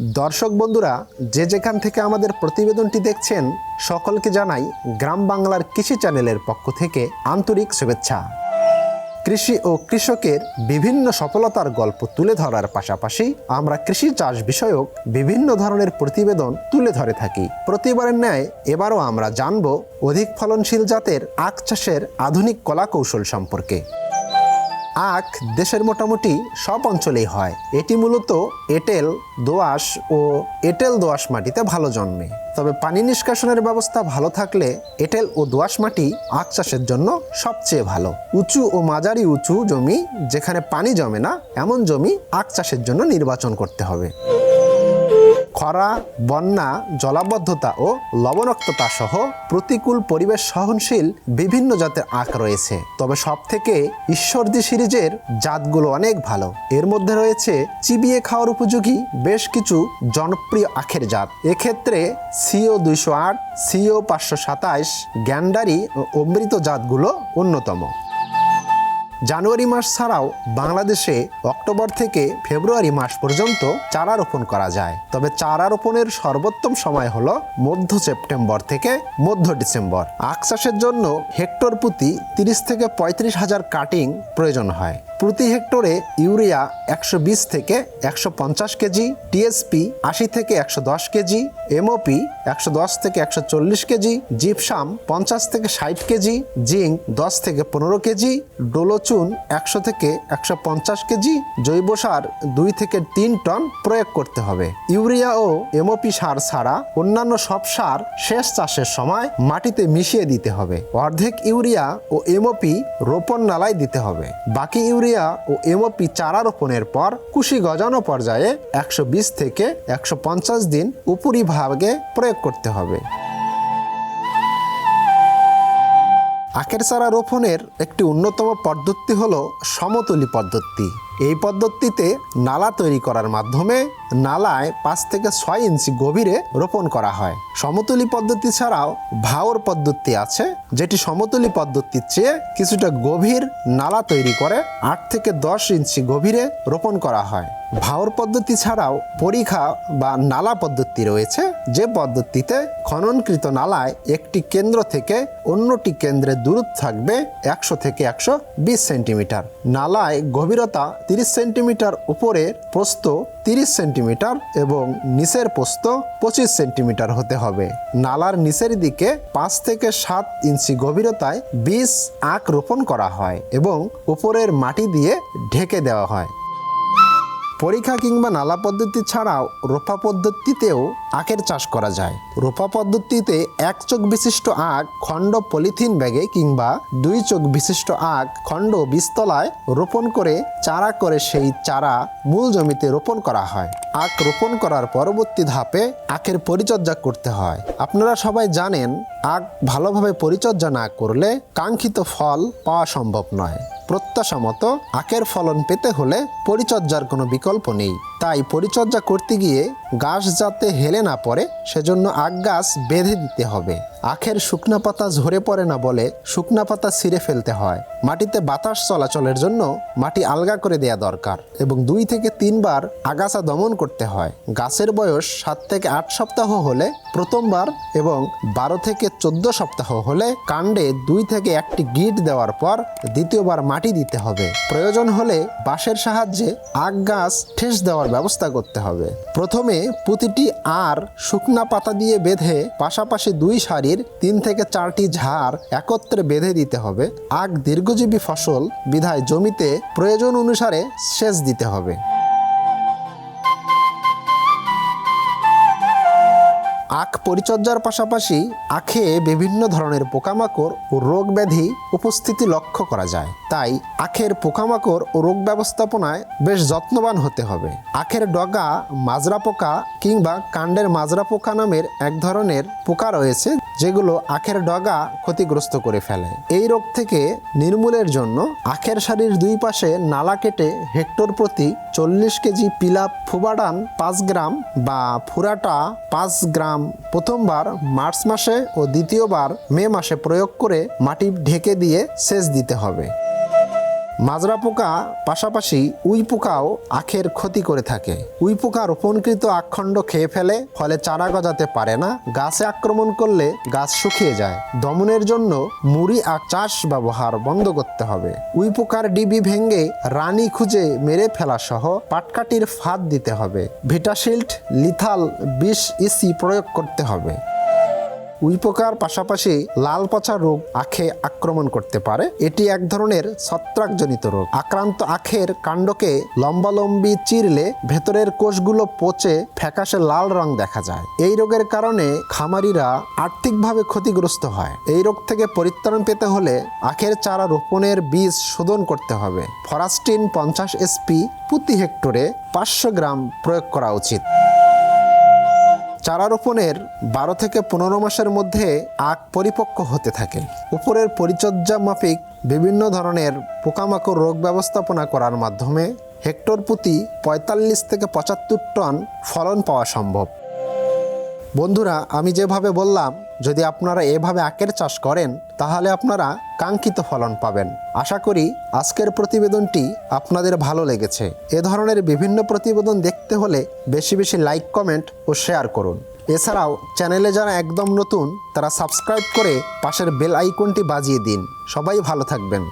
দর্শক বন্ধুরা, যে যেখান থেকে আমাদের প্রতিবেদনটি দেখছেন, সকলকে জানাই গ্রাম বাংলার কৃষি চ্যানেলের পক্ষ থেকে আন্তরিক শুভেচ্ছা। কৃষি ও কৃষকের বিভিন্ন সফলতার গল্প তুলে ধরার পাশাপাশি আমরা কৃষি চাষ বিষয়ক বিভিন্ন ধরনের প্রতিবেদন তুলে ধরে থাকি। প্রতিবারের ন্যায় এবারও আমরা জানব অধিক ফলনশীল জাতের আখ চাষের আধুনিক কলা কৌশল সম্পর্কে। আখ দেশের মোটামুটি সব অঞ্চলেই হয়। এটি মূলত এটেল দোয়াশ ও এটেল দোয়াশ মাটিতে ভালো জন্মে। তবে পানি নিষ্কাশনের ব্যবস্থা ভালো থাকলে এটেল ও দোয়াশ মাটি আখ চাষের জন্য সবচেয়ে ভালো। উঁচু ও মাঝারি উঁচু জমি যেখানে পানি জমে না, এমন জমি আখ চাষের জন্য নির্বাচন করতে হবে। খরা, বন্যা, জলাবদ্ধতা ও লবণাক্ততা সহ প্রতিকূল পরিবেশ সহনশীল বিভিন্ন জাতের আখ রয়েছে। তবে সব থেকে ঈশ্বরদী সিরিজের জাতগুলো অনেক ভালো। এর মধ্যে রয়েছে চিবিয়ে খাওয়ার উপযোগী বেশ কিছু জনপ্রিয় আখের জাত। এক্ষেত্রে সিও দুইশো আট, সিও পাঁচশো সাতাইশ গ্যান্ডারি ও অমৃত জাতগুলো অন্যতম। জানুয়ারি মাস ছাড়াও বাংলাদেশে অক্টোবর থেকে ফেব্রুয়ারি মাস পর্যন্ত চারা রোপণ করা যায়। তবে চারা রোপণের সর্বোত্তম সময় হল মধ্য সেপ্টেম্বর থেকে মধ্য ডিসেম্বর। আখ চাষের জন্য হেক্টর প্রতি তিরিশ থেকে পঁয়ত্রিশ হাজার কাটিং প্রয়োজন হয়। প্রতি হেক্টরে ইউরিয়া একশো বিশ থেকে একশো পঞ্চাশ কেজি, টিএসপি আশি থেকে একশো দশ কেজি, এমওপি একশো দশ থেকে একশো চল্লিশ কেজি, জিপসাম পঞ্চাশ থেকে ষাট কেজি, জিঙ্ক দশ থেকে পনেরো কেজি, ডোলোচুন একশো থেকে একশো পঞ্চাশ কেজি, জৈব সার দুই থেকে তিন টন প্রয়োগ করতে হবে। ইউরিয়া ও এমওপি সার ছাড়া অন্যান্য সব সার শেষ চাষের সময় মাটিতে মিশিয়ে দিতে হবে। অর্ধেক ইউরিয়া ও এমওপি রোপণ নালায় দিতে হবে। বাকি ইউরিয়া ও এমওপি চারা রোপণের পর কুশি গজানো পর্যায়ে একশো বিশ থেকে একশো পঞ্চাশ দিন উপরিভাগে প্রয়োগ করতে হবে। আখের চারা রোপণের একটি অন্যতম পদ্ধতি হল সমতলি পদ্ধতি। এই পদ্ধতিতে নালা তৈরি করার মাধ্যমে নালায় পাঁচ থেকে ছয় ইঞ্চি গভীরে রোপণ করা হয়। সমতুলি পদ্ধতি ছাড়াও ভাওর পদ্ধতি আছে, যেটি সমতুলি পদ্ধতির চেয়ে কিছুটা গভীর নালা তৈরি করে আট থেকে দশ ইঞ্চি গভীরে রোপণ করা হয়। ভাওর পদ্ধতি ছাড়াও পরীক্ষা বা নালা পদ্ধতি রয়েছে। যে পদ্ধতিতে খননকৃত নালায় একটি কেন্দ্র থেকে অন্যটি কেন্দ্রে দূরত্ব থাকবে একশো থেকে একশো বিশ সেন্টিমিটার। নালায় গভীরতা তিরিশ সেন্টিমিটার, উপরে প্রস্থ তিরিশ সেন্টিমিটার এবং নিচের প্রস্থ পঁচিশ সেন্টিমিটার হতে হবে। নালার নিচের দিকে পাঁচ থেকে সাত ইঞ্চি গভীরতায় বীজ আখ রোপণ করা হয় এবং উপরের মাটি দিয়ে ঢেকে দেওয়া হয়। পরীক্ষা কিংবা নালা পদ্ধতি ছাড়াও রোপা পদ্ধতিতেও আখের চাষ করা যায়। রোপা পদ্ধতিতে এক চোখ বিশিষ্ট আখ খণ্ড পলিথিন ব্যাগে কিংবা দুই চোখ বিশিষ্ট আখ খণ্ড বীজতলায় রোপণ করে চারা করে সেই চারা মূল জমিতে রোপণ করা হয়। আখ রোপণ করার পরবর্তী ধাপে আখের পরিচর্যা করতে হয়। আপনারা সবাই জানেন আখ ভালোভাবে পরিচর্যা না করলে কাঙ্ক্ষিত ফল পাওয়া সম্ভব নয়। প্রত্যাশা মতো আখের ফলন পেতে হলে পরিচর্যার কোনো বিকল্প নেই। তাই পরিচর্যা করতে গিয়ে গাছ যাতে হেলে না পড়ে, সেজন্য আখ গাছ বেঁধে দিতে হবে। আখের শুকনা পাতা ঝরে পড়ে না বলে শুকনা পাতা ছিঁড়ে ফেলতে হয়। মাটিতে বাতাস চলাচলের জন্য মাটি আলগা করে দেয়া দরকার এবং দুই থেকে তিনবার আগাছা দমন করতে হয়। গাছের বয়স সাত থেকে আট সপ্তাহ হলে প্রথমবার এবং বারো থেকে চোদ্দ সপ্তাহ হলে কাণ্ডে দুই থেকে একটি গিট দেওয়ার পর দ্বিতীয়বার মাটি দিতে হবে। প্রয়োজন হলে বাঁশের সাহায্যে আখ গাছ ঠেস দেওয়ার ব্যবস্থা করতে হবে। প্রথমে প্রতিটি আর শুকনা পাতা দিয়ে বেঁধে পাশাপাশি দুই সারির তিন থেকে চারটি ঝাড় একত্রে বেঁধে দিতে হবে। আগ দীর্ঘজীবী ফসল বিধায় জমিতে প্রয়োজন অনুসারে সেচ দিতে হবে। আখ পরিচর্যার পাশাপাশি আখে বিভিন্ন ধরনের পোকামাকড় ও রোগ ব্যাধি উপস্থিতি লক্ষ্য করা যায়। তাই আখের পোকামাকড় ও রোগ ব্যবস্থাপনায় বেশ যত্নবান হতে হবে। আখের ডগা, মাজরা পোকা কিংবা কাণ্ডের মাজরা পোকা নামের এক ধরনের পোকা রয়েছে যেগুলো আখের ডগা ক্ষতিগ্রস্ত করে ফেলে। এই রোগ থেকে নির্মূলের জন্য আখের সারির দুই পাশে নালা কেটে হেক্টর প্রতি চল্লিশ কেজি পিলাপ ফুবাডান পাঁচ গ্রাম বা ফুরাটা পাঁচ গ্রাম প্রথমবার মার্চ মাসে ও দ্বিতীয়বার মে মাসে প্রয়োগ করে মাটি ঢেকে দিয়ে সেচ দিতে হবে। মাজরা পোকা পাশাপাশি উই পোকাও আখের ক্ষতি করে থাকে। উই পোকা রোপণকৃত আখণ্ড খেয়ে ফেলে, ফলে চারা গজাতে পারে না, গাছে আক্রমণ করলে গাছ শুকিয়ে যায়। দমনের জন্য মুড়ি আখ চাষ ব্যবহার বন্ধ করতে হবে। উই পোকার ডিবি ভেঙে রানী খুঁজে মেরে ফেলা সহ পাটকাঠির ফাঁদ দিতে হবে। ভিটাশিল্ড, লিথাল, বিষ, ইসি প্রয়োগ করতে হবে। উই পোকার পাশাপাশি লাল পচা রোগ আখে আক্রমণ করতে পারে। এটি এক ধরনের ছত্রাকজনিত রোগ। আক্রান্ত আখের কাণ্ডকে লম্বালম্বি চিরলে ভেতরের কোষগুলো পচে ফ্যাকাশে লাল রং দেখা যায়। এই রোগের কারণে খামারিরা আর্থিকভাবে ক্ষতিগ্রস্ত হয়। এই রোগ থেকে পরিত্রাণ পেতে হলে আখের চারা রোপণের বীজ শোধন করতে হবে। ফরাস্টিন পঞ্চাশ এসপি প্রতি হেক্টরে পাঁচশো গ্রাম প্রয়োগ করা উচিত। চারা রোপণের বারো থেকে পনেরো মাসের মধ্যে আখ পরিপক্ক হতে থাকে। উপরের পরিচর্যা মাফিক বিভিন্ন ধরনের পোকামাকড় রোগ ব্যবস্থাপনা করার মাধ্যমে হেক্টর প্রতি পঁয়তাল্লিশ থেকে পঁচাত্তর টন ফলন পাওয়া সম্ভব। বন্ধুরা, আমি যেভাবে বললাম যদি আপনারা এভাবে আখের চাষ করেন, তাহলে আপনারা কাঙ্ক্ষিত ফলন পাবেন। আশা করি আজকের প্রতিবেদনটি আপনাদের ভালো লেগেছে। এ ধরনের বিভিন্ন প্রতিবেদন দেখতে হলে বেশি বেশি লাইক, কমেন্ট ও শেয়ার করুন। এছাড়াও চ্যানেলে যারা একদম নতুন, তারা সাবস্ক্রাইব করে পাশের বেল আইকনটি বাজিয়ে দিন। সবাই ভালো থাকবেন।